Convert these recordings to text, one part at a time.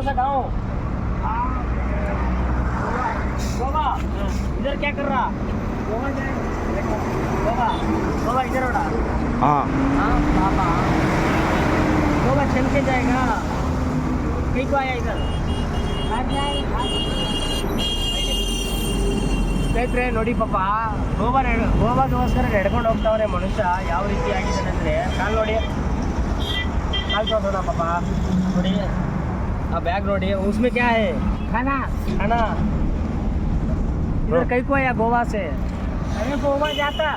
कौन सा गाँव गोवा इधर क्या कर रहा गोवा गोवा गोवा इधर उड़ा हाँ हाँ पापा गोवा चल के जाएगा कहीं को आया इधर ಸ್ನೇಹಿತರೆ ನೋಡಿ ಪಾಪ ಗೋವಾ ನಡೆ ಗೋವಾಗೋಸ್ಕರ ನಡ್ಕೊಂಡು ಹೋಗ್ತಾವ್ರೆ ಮನುಷ್ಯ ಯಾವ ರೀತಿ ಆಗಿದ್ದಾನೆ ಅಂದರೆ ಕಾಲು ನೋಡಿ ಕಾಲು ತೋರ್ಸೋಣ ಪಾಪ ನೋಡಿ अब बैक रोड है उसमें क्या है? खाना? खाना। इधर कई को आया गोवा से? अरे गोवा जाता।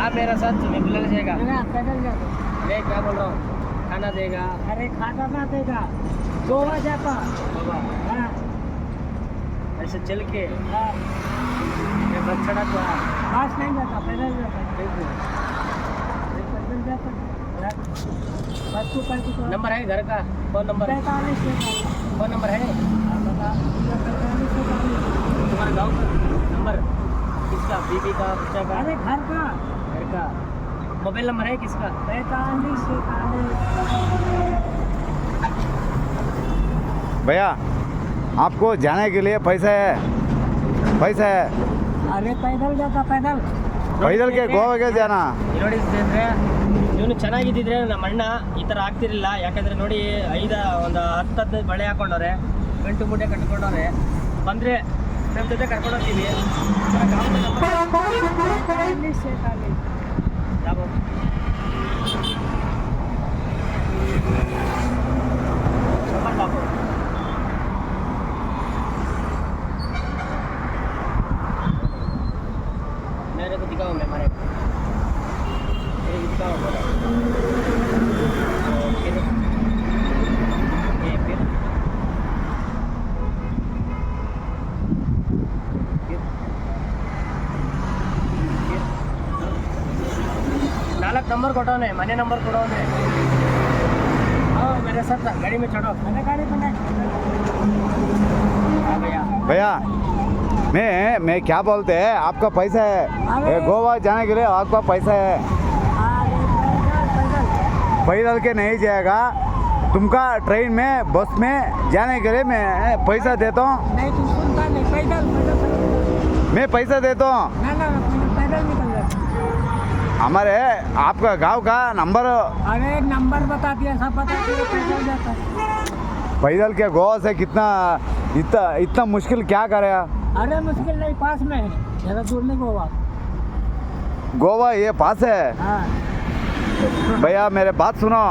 हाँ मेरा साथ तुम्हें बुला जाएगा मैं क्या बोल रहा हूँ? खाना देगा। अरे खाना ना देगा। गोवा जाता। गोवा? हाँ। ऐसे चल के? मैं बस सड़क पास नहीं जाता पैदल जाता। पैदल जाता। नंबर है घर का? फ़ोन नंबर फ़ोन नंबर है? तुम्हारे गाँव का नंबर? किसका? बीबी का बच्चा का? अरे घर का। घर का। मोबाइल नंबर है किसका? पैतालीस भैया आपको जाने के लिए पैसा है। पैसा है। अरे पैदल जाता पैदल। पैदल के गोवा के जाना। ಇವನು ಚೆನ್ನಾಗಿದ್ದಿದ್ರೆ ನಮ್ಮ ಅಣ್ಣ ಈ ಥರ ಆಗ್ತಿರಲಿಲ್ಲ. ಯಾಕಂದ್ರೆ ನೋಡಿ ಐದ ಒಂದು ಹತ್ತು ಹದಿನೈದು ಬಳೆ ಹಾಕೊಂಡವ್ರೆ ಗಂಟು ಮೂಟೆ ಕಟ್ಕೊಂಡವ್ರೆ. ಬಂದರೆ ನಮ್ಮ ಜೊತೆ ಕರ್ಕೊಂಡು ಹೋಗ್ತೀವಿ. ಕೊಟ್ಟವನೆ ಮನೆ ನಂಬರ್ ಕೊಡೋನೆ हाँ मेरे साथ गाड़ी में चढ़ो मैंने गाड़ी बनाई हाँ भैया भैया मैं मैं क्या बोलते हैं आपका पैसा है ये गोवा जाने के लिए आपका पैसा है अरे पैदल पैदल पैदल के नहीं जाएगा तुमका ट्रेन में बस में जाने के लिए मैं पैसा देता हूँ नहीं तू सुनता नहीं पैदल पैदल पैदल मैं पैसा देता हूँ हमारे आपका गांव का नंबर अरे नंबर बता दिया सब बता दिया पैदल जाता पैदल के गोवा से कितना इतना इतना मुश्किल क्या करेगा अरे मुश्किल नहीं पास में है ज़्यादा दूर नहीं गोवा गोवा ये पास है हाँ भैया मेरे बात सुनो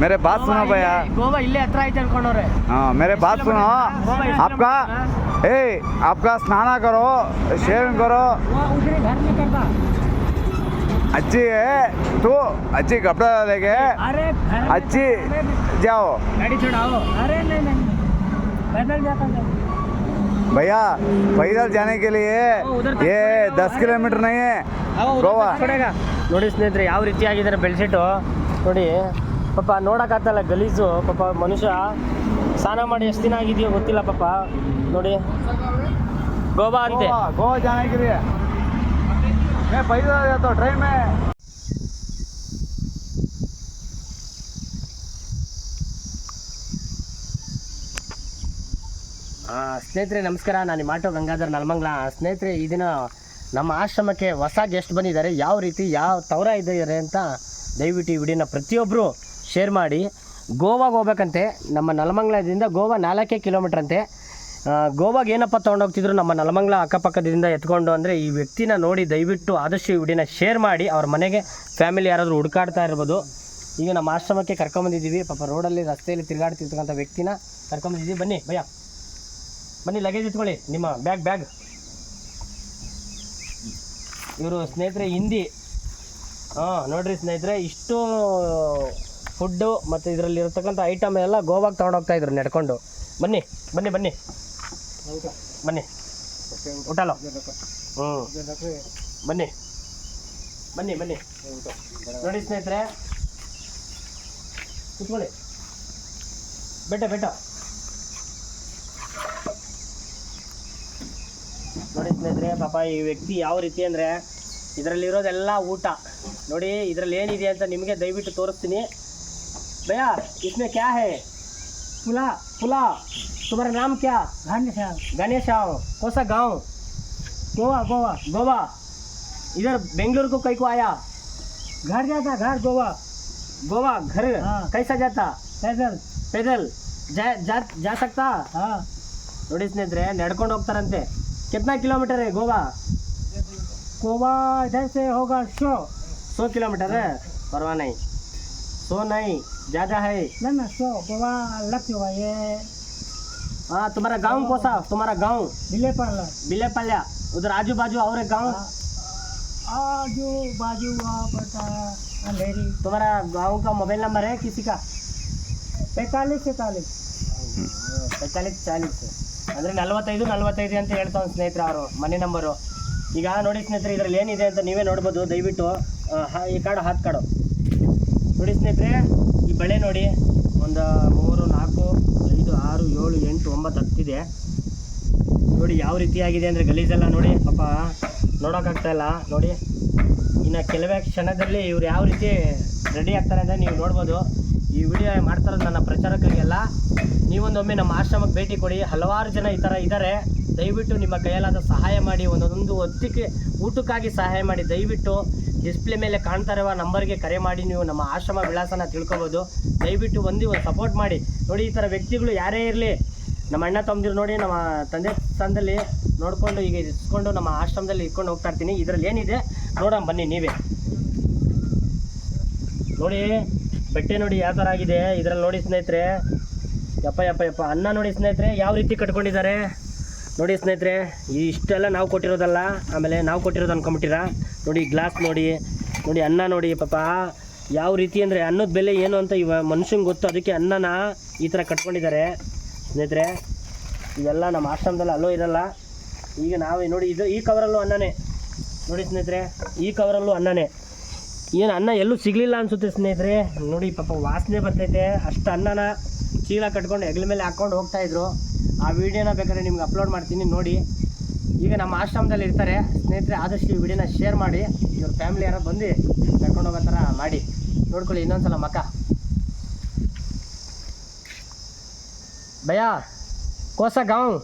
मेरे बात सुनो भैया ಗೋವಾ ಇಲ್ಲೇ ಹತ್ರ ಐತೆ ಅನ್ಕೊಂಡವ್ರೆ हाँ मेरे बात सुनो आपका ए आपका स्नान करो शेविंग करो वो उधर घर नहीं करता अच्छी है। तो अच्छे कपड़ा लेके अरे अच्छे। जाओ। गाड़ी चढ़ाओ। अरे नहीं नहीं भैया पैदल जाने के लिए ये दस किलोमीटर नहीं। है। गोवा। नोड़ी स्न यहाँ रीति आगे बेलसीट नोड़ी पप नोड़क गलीजु पप मनुष्य स्नान दिन आगे गोतिल पप नोड़ी गोवा अंत गोवा जाने मैं पैदल जाता हूँ ट्रेन में ಆ, ಸ್ನೇಹಿತರೆ ನಮಸ್ಕಾರ ನಾನು ನಿಮ್ಮ ಆಟೋ ಗಂಗಾಧರ್ ನಲ್ಮಂಗ್ಲ ಸ್ನೇಹಿತರೆ ಈ ದಿನ ನಮ್ಮ ಆಶ್ರಮಕ್ಕೆ ಹೊಸ ಗೆಸ್ಟ್ ಬಂದಿದ್ದಾರೆ ಯಾವ ರೀತಿ ಯಾವ ತವರ ಇದ್ದಾರೆ ಅಂತ ದಯವಿಟ್ಟು ಈ ವಿಡಿಯೋನ ಪ್ರತಿಯೊಬ್ಬರು ಶೇರ್ ಮಾಡಿ ಗೋವಾಗೆ ಹೋಗ್ಬೇಕಂತೆ ನಮ್ಮ ನಲಮಂಗ್ಲದಿಂದ ಗೋವಾ ನಾಲ್ಕೇ ಕಿಲೋಮೀಟ್ರ್ ಅಂತೆ ಆ, ಗೋವಾಗೆ ಏನಪ್ಪ ತೊಗೊಂಡೋಗ್ತಿದ್ರು ನಮ್ಮ ನಲಮಂಗ್ಲ ಅಕ್ಕಪಕ್ಕದಿಂದ ಎತ್ಕೊಂಡು ಅಂದರೆ ಈ ವ್ಯಕ್ತಿನ ನೋಡಿ ದಯವಿಟ್ಟು ಆದಷ್ಟು ಈ ವಿಡಿಯೋನ ಶೇರ್ ಮಾಡಿ. ಅವ್ರ ಮನೆಗೆ ಫ್ಯಾಮಿಲಿ ಯಾರಾದರೂ ಹುಡುಕಾಡ್ತಾ ಇರ್ಬೋದು. ಈಗ ನಮ್ಮ ಆಶ್ರಮಕ್ಕೆ ಕರ್ಕೊಂಬಂದಿದ್ದೀವಿ. ಪಾಪ ರೋಡಲ್ಲಿ ರಸ್ತೆಯಲ್ಲಿ ತಿರುಗಾಡ್ತಿರ್ತಕ್ಕಂಥ ವ್ಯಕ್ತಿನ ಕರ್ಕೊಂಬಂದಿದ್ದೀವಿ. ಬನ್ನಿ, ಭಯ. ಬನ್ನಿ ಲಗೇಜ್ ಇಟ್ಕೊಳ್ಳಿ. ನಿಮ್ಮ ಬ್ಯಾಗ್ ಬ್ಯಾಗ್ ಇವರು ಸ್ನೇಹಿತರೆ, ಹಿಂದಿ. ಹಾಂ, ನೋಡಿರಿ ಸ್ನೇಹಿತರೆ, ಇಷ್ಟು ಫುಡ್ಡು ಮತ್ತು ಇದರಲ್ಲಿ ಇರತಕ್ಕಂಥ ಐಟಮ್ ಎಲ್ಲ ಗೋವಾಗೆ ತೊಗೊಂಡೋಗ್ತಾಯಿದ್ರು ನಡ್ಕೊಂಡು. ಬನ್ನಿ ಬನ್ನಿ ಬನ್ನಿ. ಬನ್ನಿ. ಊಟ. ಅಲ್ಲ ಹ್ಞೂ ಬನ್ನಿ. ಬನ್ನಿ ಬನ್ನಿ. ನೋಡಿ ಸ್ನೇಹಿತರೆ. ಕುತ್ಕೊಳ್ಳಿ. ಬೆಟ್ಟ ಬೆಟ್ಟ. ನೋಡಿ ಸ್ನೇಹಿತರೆ ಪಾಪ ಈ ವ್ಯಕ್ತಿ ಯಾವ ರೀತಿ ಅಂದರೆ ಇದರಲ್ಲಿರೋದೆಲ್ಲ ಊಟ. ನೋಡಿ ಇದರಲ್ಲಿ ಏನಿದೆ ಅಂತ ನಿಮಗೆ ದಯವಿಟ್ಟು ತೋರಿಸ್ತೀನಿ. ಭಯ ಇಸ್ಮೇ ಕ್ಯಾ ಹೇ? पुला पुला तुम्हारा नाम क्या घनश्याम गणेश आओ कौन सा गाँव गोवा गोवा गोवा इधर बेंगलुरु को कई को आया घर जाता घर गोवा गोवा घर हाँ। कैसा जाता पैदल पैदल जा जा जा सकता हाँ ನೋಡಿ ಸ್ನೇಹಿತರೆ ನಡ್ಕೊಂಡು ಹೋಗ್ತಾರಂತೆ ಕಿತ್ನಾ ಕಿಲೋಮೀಟರ್ है गोवा गोवा इधर से होगा सौ सौ सौ नहीं ज़्यादा है ना ना सौ गोवा अलग से होगा ये हाँ तुम्हारा गांव कौन सा तुम्हारा गांव दिले पार्लर बिलेपल्ल्या उधर आजू बाजू और एक गांव आजू बाजू वहाँ पड़ता है अंधेरी तुम्हारा गांव का मोबाइल नंबर है किसी का पैंतालीस सैतालीस ಪೈತಾಲಿಸ್ ಚಾಲಿಸ್ ಅಂದರೆ ನಲ್ವತ್ತೈದು ನಲ್ವತ್ತೈದು ಅಂತ ಹೇಳ್ತಾವೆ ಸ್ನೇಹಿತರೆ ಅವರು ಮನೆ ನಂಬರು ಈಗ ನೋಡಿ ಸ್ನೇಹಿತರೆ ಇದರಲ್ಲಿ ಏನಿದೆ ಅಂತ ನೀವೇ ನೋಡ್ಬೋದು ದಯವಿಟ್ಟು ಆ, ಹ- ಈ ಕಾರ್ಡು ಹಾತ್ ಕಾರ್ಡು ನೋಡಿ ಸ್ನೇಹಿತರೆ, ಈ ಬಳೆ ನೋಡಿ. ಒಂದು ಮೂರು ನಾಲ್ಕು ಐದು ಆರು ಏಳು ಎಂಟು ಒಂಬತ್ತು ಹತ್ತಿದೆ. ನೋಡಿ ಯಾವ ರೀತಿಯಾಗಿದೆ ಅಂದರೆ ಗಲೀಜೆಲ್ಲ ನೋಡಿ. ಪಾಪ ನೋಡೋಕ್ಕಾಗ್ತಾಯಿಲ್ಲ ನೋಡಿ, ಇನ್ನು ಕೆಲವೇ ಕ್ಷಣದಲ್ಲಿ ಇವ್ರು ಯಾವ ರೀತಿ ರೆಡಿ ಆಗ್ತಾರೆ ಅಂದರೆ ನೀವು ನೋಡ್ಬೋದು. ಈ ವಿಡಿಯೋ ಮಾಡ್ತಾರೋ ನನ್ನ ಪ್ರಚಾರಕರಿಗೆಲ್ಲ. ನೀವೊಂದೊಮ್ಮೆ ನಮ್ಮ ಆಶ್ರಮಕ್ಕೆ ಭೇಟಿ ಕೊಡಿ. ಹಲವಾರು ಜನ ಈ ಥರ ಇದ್ದಾರೆ. ದಯವಿಟ್ಟು ನಿಮ್ಮ ಕೈಯಲ್ಲಾದ ಸಹಾಯ ಮಾಡಿ. ಒಂದೊಂದು ಹೊತ್ತಿಗೆ ಊಟಕ್ಕಾಗಿ ಸಹಾಯ ಮಾಡಿ. ದಯವಿಟ್ಟು ಡಿಸ್ಪ್ಲೇ ಮೇಲೆ ಕಾಣ್ತಾ ಇರುವ ನಂಬರ್ಗೆ ಕರೆ ಮಾಡಿ ನೀವು ನಮ್ಮ ಆಶ್ರಮ ವಿಳಾಸನ ತಿಳ್ಕೊಬೋದು. ದಯವಿಟ್ಟು ಒಂದು ಒಂದು ಸಪೋರ್ಟ್ ಮಾಡಿ. ನೋಡಿ, ಈ ಥರ ವ್ಯಕ್ತಿಗಳು ಯಾರೇ ಇರಲಿ, ನಮ್ಮ ಅಣ್ಣ ತಮ್ಮದಿರು ನೋಡಿ, ನಮ್ಮ ತಂದೆ ಸ್ಥಾನದಲ್ಲಿ ನೋಡಿಕೊಂಡು ಈಗ ಇಸ್ಕೊಂಡು ನಮ್ಮ ಆಶ್ರಮದಲ್ಲಿ ಇಟ್ಕೊಂಡು ಹೋಗ್ತಾ ಇರ್ತೀನಿ. ಇದರಲ್ಲಿ ಏನಿದೆ? ನೋಡೋಣ, ಬನ್ನಿ ನೀವೇ. ನೋಡಿ, ಬಟ್ಟೆ ನೋಡಿ ಯಾವ ಥರ ಆಗಿದೆ. ಇದರಲ್ಲಿ ನೋಡಿ ಸ್ನೇಹಿತರೆ, ಯಪ್ಪ ಯಪ್ಪ ಯಪ್ಪ. ಅನ್ನ ನೋಡಿ ಸ್ನೇಹಿತರೆ, ಯಾವ ರೀತಿ ಕಟ್ಕೊಂಡಿದ್ದಾರೆ? ನೋಡಿ ಸ್ನೇಹಿತರೆ, ಇಷ್ಟೆಲ್ಲ ನಾವು ಕೊಟ್ಟಿರೋದಲ್ಲ. ಆಮೇಲೆ ನಾವು ಕೊಟ್ಟಿರೋದು ಅನ್ಕೊಂಬಿಟ್ಟಿರಾ ನೋಡಿ ಗ್ಲಾಸ್ ನೋಡಿ ನೋಡಿ, ಅನ್ನ ನೋಡಿ, ಪಾಪ. ಯಾವ ರೀತಿ ಅಂದರೆ ಅನ್ನದ ಬೆಲೆ ಏನು ಅಂತ ಇವ ಮನುಷ್ಯಂಗೆ ಗೊತ್ತು. ಅದಕ್ಕೆ ಅನ್ನನ ಈ ಥರ ಕಟ್ಕೊಂಡಿದ್ದಾರೆ. ಸ್ನೇಹಿತರೆ, ಇವೆಲ್ಲ ನಮ್ಮ ಆಶ್ರಮದಲ್ಲಿ ಅಲ್ಲೋ ಇರಲ್ಲ. ಈಗ ನಾವೇ ನೋಡಿ, ಇದು ಈ ಕವರಲ್ಲೂ ಅನ್ನನೇ. ನೋಡಿ ಸ್ನೇಹಿತರೆ, ಈ ಕವರಲ್ಲೂ ಅನ್ನನೇ. ಏನು ಅನ್ನ ಎಲ್ಲೂ ಸಿಗಲಿಲ್ಲ ಅನಿಸುತ್ತೆ ಸ್ನೇಹಿತರೆ. ನೋಡಿ, ಪಾಪ ವಾಸನೆ ಬರ್ತೈತೆ. ಅಷ್ಟು ಅನ್ನನ ಚೀಲ ಕಟ್ಕೊಂಡು ಹೆಗಲ ಮೇಲೆ ಹಾಕ್ಕೊಂಡು ಹೋಗ್ತಾಯಿದ್ರು ಆ ವಿಡಿಯೋನ ಬೇಕಾದ್ರೆ ನಿಮ್ಗೆ ಅಪ್ಲೋಡ್ ಮಾಡ್ತೀನಿ, ನೋಡಿ. ಈಗ ನಮ್ಮ ಆಶ್ರಮದಲ್ಲಿ ಇರ್ತಾರೆ ಸ್ನೇಹಿತರೆ ಆದಷ್ಟು ಈ ವಿಡಿಯೋನ ಶೇರ್ ಮಾಡಿ ಇವ್ರ ಫ್ಯಾಮಿಲಿ ಯಾರೋ ಬಂದು ಕರ್ಕೊಂಡು ಹೋಗೋ ಥರ ಮಾಡಿ ನೋಡ್ಕೊಳ್ಳಿ ಇನ್ನೊಂದ್ಸಲ ಮಕ ಭಯ್ಯ ಕೋಸ ಗಾಂವ್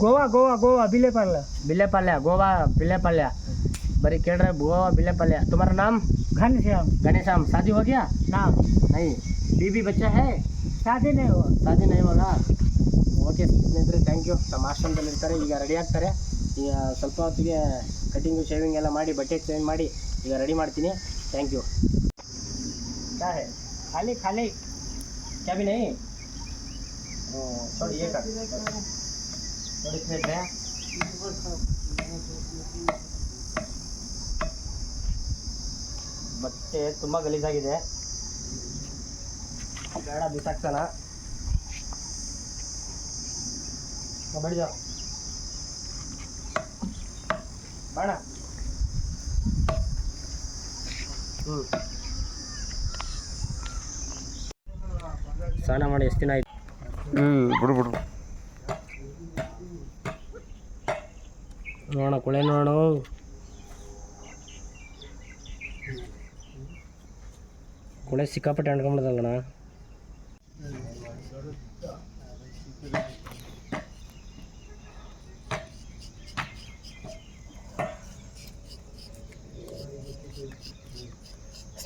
गोवा गोवा गोवा दिले पार्लर बिल्लेपाल्या गोवा बिल्लेपाल्या बड़ी केड़ रहे गोवा बिल्लेपाल्या तुम्हारा नाम घनश्याम गणेशम शादी हो गया नाम नहीं बीबी बच्चा है शादी नहीं हुआ ಶಾದಿ ನೈ ಹೋಗ ಓಕೆ ಸ್ನೇಹಿತರೆ ಥ್ಯಾಂಕ್ ಯು ನಮ್ಮ ಆಶ್ರಮದಲ್ಲಿ ಇರ್ತಾರೆ ಈಗ ರೆಡಿ ಆಗ್ತಾರೆ ಈಗ ಸ್ವಲ್ಪ ಹೊತ್ತಿಗೆ ಕಟಿಂಗು ಶೇವಿಂಗ್ ಎಲ್ಲ ಮಾಡಿ ಬಟ್ಟೆ ಚೇಂಜ್ ಮಾಡಿ ಈಗ ರೆಡಿ ಮಾಡ್ತೀನಿ ಥ್ಯಾಂಕ್ ಯು ಸರ್ ಖಾಲಿ ಖಾಲಿ ಕ್ಯಾಬಿನ ನೋಡಿ ಏಕ ನೋಡಿ ಸ್ನೇಹಿತರೆ ಬಟ್ಟೆ ತುಂಬ ಗಲೀಜಾಗಿದೆ ಬೇಡ ಬಿಸಾಕ್ಸೋಣ ಬಡಿದ ಬೇಡ ಹ್ಞೂ ಸ್ನಾನ ಮಾಡಿ ಎಷ್ಟು ದಿನ ಆಯ್ತು ಬಿಡು ಬಿಡು ನೋಡೋಣ ಕುಳೆ ನೋಡೋಣ ಕುಳೆ ಸಿಕ್ಕಾಪಟ್ಟೆ ಅಂಡ್ಕೊಂಬಿಡ್ದಲ್ಲಣ್ಣ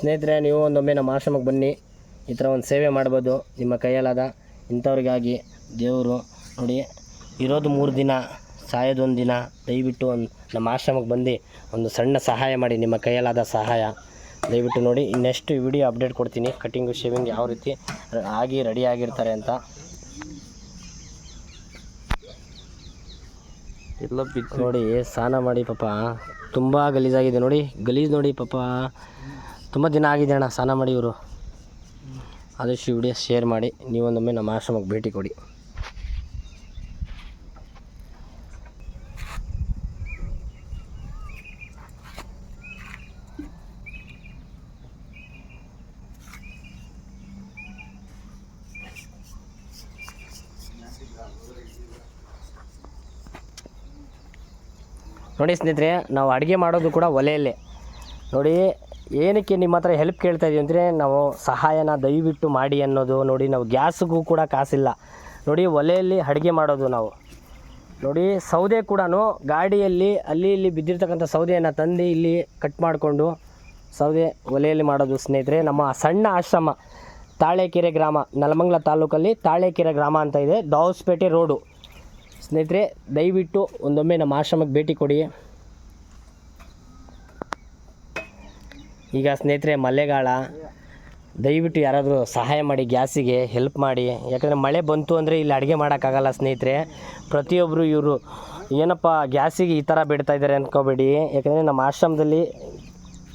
ಸ್ನೇಹಿತರೆ ನೀವು ಒಂದೊಮ್ಮೆ ನಮ್ಮ ಆಶ್ರಮಕ್ಕೆ ಬನ್ನಿ. ಈ ಥರ ಒಂದು ಸೇವೆ ಮಾಡ್ಬೋದು. ನಿಮ್ಮ ಕೈಯಲ್ಲಾದ ಇಂಥವ್ರಿಗಾಗಿ ದೇವರು ನೋಡಿ ಇರೋದು ಮೂರು ದಿನ ಸಾಯೋದೊಂದು ದಿನ ದಯವಿಟ್ಟು ಒಂದು ನಮ್ಮ ಆಶ್ರಮಕ್ಕೆ ಬಂದು ಒಂದು ಸಣ್ಣ ಸಹಾಯ ಮಾಡಿ ನಿಮ್ಮ ಕೈಯಲ್ಲಾದ ಸಹಾಯ. ದಯವಿಟ್ಟು ನೋಡಿ ನೆಕ್ಸ್ಟ್ ವಿಡಿಯೋ ಅಪ್ಡೇಟ್ ಕೊಡ್ತೀನಿ. ಕಟಿಂಗು ಶೇವಿಂಗ್ ಯಾವ ರೀತಿ ಆಗಿ ರೆಡಿ ಆಗಿರ್ತಾರೆ ಅಂತ. ಎಲ್ಲ ನೋಡಿ ಸ್ನಾನ ಮಾಡಿ ಪಾಪ. ತುಂಬ ಗಲೀಜಾಗಿದೆ ನೋಡಿ. ಗಲೀಜು ನೋಡಿ ಪಾಪ. ತುಂಬ ದಿನ ಆಗಿದೆ ಅಣ್ಣ, ಸ್ನಾನ ಮಾಡಿ ಇವರು. ಆದಷ್ಟು ವಿಡಿಯೋ ಶೇರ್ ಮಾಡಿ, ನೀವೊಂದೊಮ್ಮೆ ನಮ್ಮ ಆಶ್ರಮಕ್ಕೆ ಭೇಟಿ ಕೊಡಿ. ನೋಡಿ ಸ್ನೇಹಿತರೆ, ನಾವು ಅಡುಗೆ ಮಾಡೋದು ಕೂಡ ಒಲೆಯಲ್ಲೇ. ನೋಡಿ ಏನಕ್ಕೆ ನಿಮ್ಮ ಹತ್ರ ಹೆಲ್ಪ್ ಕೇಳ್ತಾ ಇದೀವಿ ಅಂದರೆ ನಾವು ಸಹಾಯನ ದಯವಿಟ್ಟು ಮಾಡಿ ಅನ್ನೋದು. ನೋಡಿ, ನಾವು ಗ್ಯಾಸ್ಗೂ ಕೂಡ ಕಾಸಿಲ್ಲ. ನೋಡಿ, ಒಲೆಯಲ್ಲಿ ಅಡುಗೆ ಮಾಡೋದು ನಾವು. ನೋಡಿ, ಸೌದೆ ಕೂಡ ಗಾಡಿಯಲ್ಲಿ ಅಲ್ಲಿ ಇಲ್ಲಿ ಬಿದ್ದಿರ್ತಕ್ಕಂಥ ಸೌದೆಯನ್ನು ತಂದು ಇಲ್ಲಿ ಕಟ್ ಮಾಡಿಕೊಂಡು ಸೌದೆ ಒಲೆಯಲ್ಲಿ ಮಾಡೋದು ಸ್ನೇಹಿತರೆ, ನಮ್ಮ ಸಣ್ಣ ಆಶ್ರಮ, ತಾಳೆಕೆರೆ ಗ್ರಾಮ, ನಲಮಂಗ್ಲ ತಾಲೂಕಲ್ಲಿ ತಾಳೆಕೆರೆ ಗ್ರಾಮ ಅಂತ ಇದೆ, ದಾವಸ್ಪೇಟೆ ರೋಡು. ಸ್ನೇಹಿತರೆ, ದಯವಿಟ್ಟು ಒಂದೊಮ್ಮೆ ನಮ್ಮ ಆಶ್ರಮಕ್ಕೆ ಭೇಟಿ ಕೊಡಿ. ಈಗ ಸ್ನೇಹಿತರೆ ಮಳೆಗಾಲ ದಯವಿಟ್ಟು ಯಾರಾದರೂ ಸಹಾಯ ಮಾಡಿ, ಗ್ಯಾಸಿಗೆ ಹೆಲ್ಪ್ ಮಾಡಿ. ಯಾಕಂದರೆ ಮಳೆ ಬಂತು ಅಂದರೆ ಇಲ್ಲಿ ಅಡುಗೆ ಮಾಡೋಕ್ಕಾಗಲ್ಲ ಸ್ನೇಹಿತರೆ. ಪ್ರತಿಯೊಬ್ಬರು ಇವರು ಏನಪ್ಪ, ಗ್ಯಾಸಿಗೆ ಈ ಥರ ಬಿಡ್ತಾ ಇದ್ದಾರೆ ಅಂದ್ಕೋಬೇಡಿ ಯಾಕಂದರೆ ನಮ್ಮ ಆಶ್ರಮದಲ್ಲಿ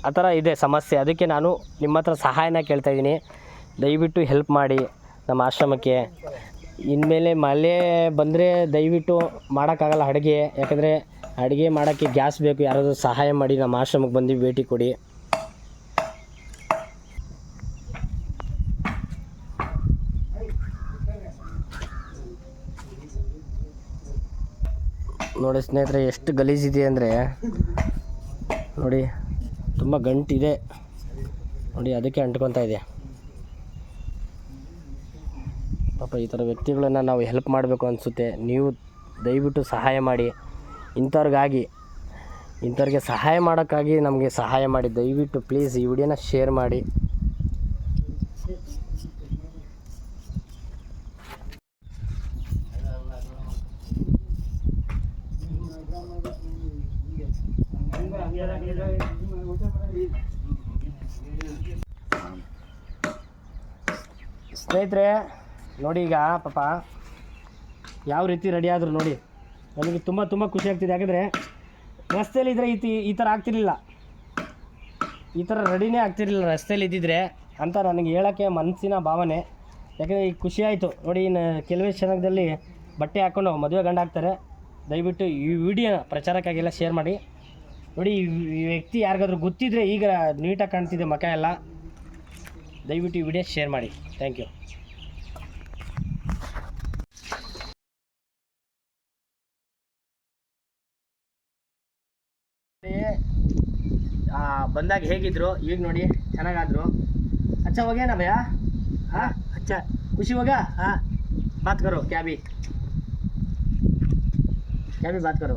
ಆ ಥರ ಇದೆ ಸಮಸ್ಯೆ. ಅದಕ್ಕೆ ನಾನು ನಿಮ್ಮ ಹತ್ರ ಸಹಾಯನ ಕೇಳ್ತಾ ಇದ್ದೀನಿ. ದಯವಿಟ್ಟು ಹೆಲ್ಪ್ ಮಾಡಿ ನಮ್ಮ ಆಶ್ರಮಕ್ಕೆ. ಇನ್ಮೇಲೆ ಮಳೆ ಬಂದರೆ ದಯವಿಟ್ಟು ಮಾಡೋಕ್ಕಾಗಲ್ಲ ಅಡುಗೆ. ಯಾಕಂದರೆ ಅಡುಗೆ ಮಾಡೋಕ್ಕೆ ಗ್ಯಾಸ್ ಬೇಕು. ಯಾರಾದರೂ ಸಹಾಯ ಮಾಡಿ ನಮ್ಮ ಆಶ್ರಮಕ್ಕೆ ಬಂದು ಭೇಟಿ ಕೊಡಿ. ನೋಡಿ ಸ್ನೇಹಿತರೆ, ಎಷ್ಟು ಗಲೀಜಿದೆ ಅಂದರೆ ನೋಡಿ ತುಂಬ ಗಂಟಿದೆ. ನೋಡಿ ಅದಕ್ಕೆ ಅಂಟ್ಕೊತಾ ಇದೆ. ಪಾಪ ಈ ಥರ ವ್ಯಕ್ತಿಗಳನ್ನು ನಾವು ಹೆಲ್ಪ್ ಮಾಡಬೇಕು ಅನಿಸುತ್ತೆ. ನೀವು ದಯವಿಟ್ಟು ಸಹಾಯ ಮಾಡಿ. ಇಂಥವ್ರಿಗಾಗಿ, ಇಂಥವ್ರಿಗೆ ಸಹಾಯ ಮಾಡೋಕ್ಕಾಗಿ ನಮಗೆ ಸಹಾಯ ಮಾಡಿ. ದಯವಿಟ್ಟು ಪ್ಲೀಸ್ ಈ ವಿಡಿಯೋನ ಶೇರ್ ಮಾಡಿ. ಸ್ನೇಹಿತರೆ, ನೋಡಿ ಈಗ, ಪಾಪ, ಯಾವ ರೀತಿ ರೆಡಿ ಆದರು ನೋಡಿ ನನಗೆ ತುಂಬ ತುಂಬ ಖುಷಿ ಆಗ್ತಿದೆ. ಯಾಕಂದರೆ, ರಸ್ತೆಯಲ್ಲಿ ಇದ್ದರೆ ಈ ಈ ಥರ ಆಗ್ತಿರ್ಲಿಲ್ಲ. ಈ ಥರ ರೆಡಿನೇ ಆಗ್ತಿರ್ಲಿಲ್ಲ ರಸ್ತೆಯಲ್ಲಿ ಇದ್ದಿದ್ರೆ ಅಂತ ನನಗೆ ಹೇಳೋಕ್ಕೆ ಮನಸ್ಸಿನ ಭಾವನೆ. ಯಾಕಂದರೆ ಈಗ ಖುಷಿ ಆಯಿತು. ನೋಡಿ, ಇನ್ನು ಕೆಲವೇ ಕ್ಷಣದಲ್ಲಿ ಬಟ್ಟೆ ಹಾಕ್ಕೊಂಡು ಮದುವೆ ಗಂಡ ಹಾಕ್ತಾರೆ ದಯವಿಟ್ಟು ಈ ವಿಡಿಯೋನ ಪ್ರಚಾರಕ್ಕಾಗಿಲ್ಲ ಶೇರ್ ಮಾಡಿ. ನೋಡಿ, ಈ ವ್ಯಕ್ತಿ ಯಾರಿಗಾದ್ರೂ ಗೊತ್ತಿದ್ರೆ ಈಗ ನೀಟಾಗಿ ಕಾಣ್ತಿದೆ ಮಕ ಎಲ್ಲ. ದಯವಿಟ್ಟು ಈ ವಿಡಿಯೋ ಶೇರ್ ಮಾಡಿ. ಥ್ಯಾಂಕ್ ಯು ಬಂದಾಗ ಹೇಗಿದ್ರು? ಈಗ ನೋಡಿ, ಚೆನ್ನಾಗಾದ್ರು. ಅಚ್ಚ ಹೋಗೇನ ಭಯ ಹಾ ಅಚ್ಚ, ಖುಷಿ ಹೋಗ ಹಾ ಬಾತ್ ಕರೋ, ಕ್ಯಾಬಿ. ಕ್ಯಾಬಿ ಬಾತ್ ಕರೋ.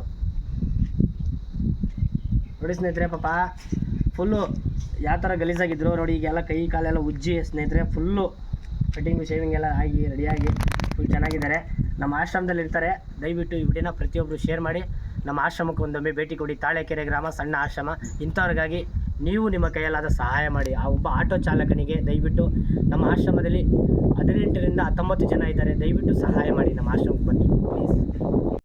ನೋಡಿ ಸ್ನೇಹಿತರೆ, ಪಾಪ ಫುಲ್ಲು ಯಾವ ಥರ ಗಲೀಜಾಗಿದ್ರು ನೋಡಿ ಈಗೆಲ್ಲ ಕೈ, ಕಾಲೆಲ್ಲ ಉಜ್ಜಿ ಸ್ನೇಹಿತರೆ ಫುಲ್ಲು ಕಟಿಂಗು ಶೇವಿಂಗ್ ಎಲ್ಲ ಆಗಿ ರೆಡಿಯಾಗಿ ಫುಲ್ ಚೆನ್ನಾಗಿದ್ದಾರೆ. ನಮ್ಮ ಆಶ್ರಮದಲ್ಲಿ ಇರ್ತಾರೆ. ದಯವಿಟ್ಟು ಈ ವಿಡಿಯೋನ ಪ್ರತಿಯೊಬ್ಬರು ಶೇರ್ ಮಾಡಿ. ನಮ್ಮ ಆಶ್ರಮಕ್ಕೆ ಒಂದೊಮ್ಮೆ ಭೇಟಿ ಕೊಡಿ. ತಾಳೆಕೆರೆ ಗ್ರಾಮ, ಸಣ್ಣ ಆಶ್ರಮ. ಇಂಥವ್ರಿಗಾಗಿ ನೀವು ನಿಮ್ಮ ಕೈಯಲ್ಲಾದ ಸಹಾಯ ಮಾಡಿ. ಆ ಒಬ್ಬ ಆಟೋ ಚಾಲಕನಿಗೆ ದಯವಿಟ್ಟು ನಮ್ಮ ಆಶ್ರಮದಲ್ಲಿ ಹದಿನೆಂಟರಿಂದ ಹತ್ತೊಂಬತ್ತು ಜನ ಇದ್ದಾರೆ. ದಯವಿಟ್ಟು ಸಹಾಯ ಮಾಡಿ ನಮ್ಮ ಆಶ್ರಮಕ್ಕೆ ಬನ್ನಿ. ಪ್ಲೀಸ್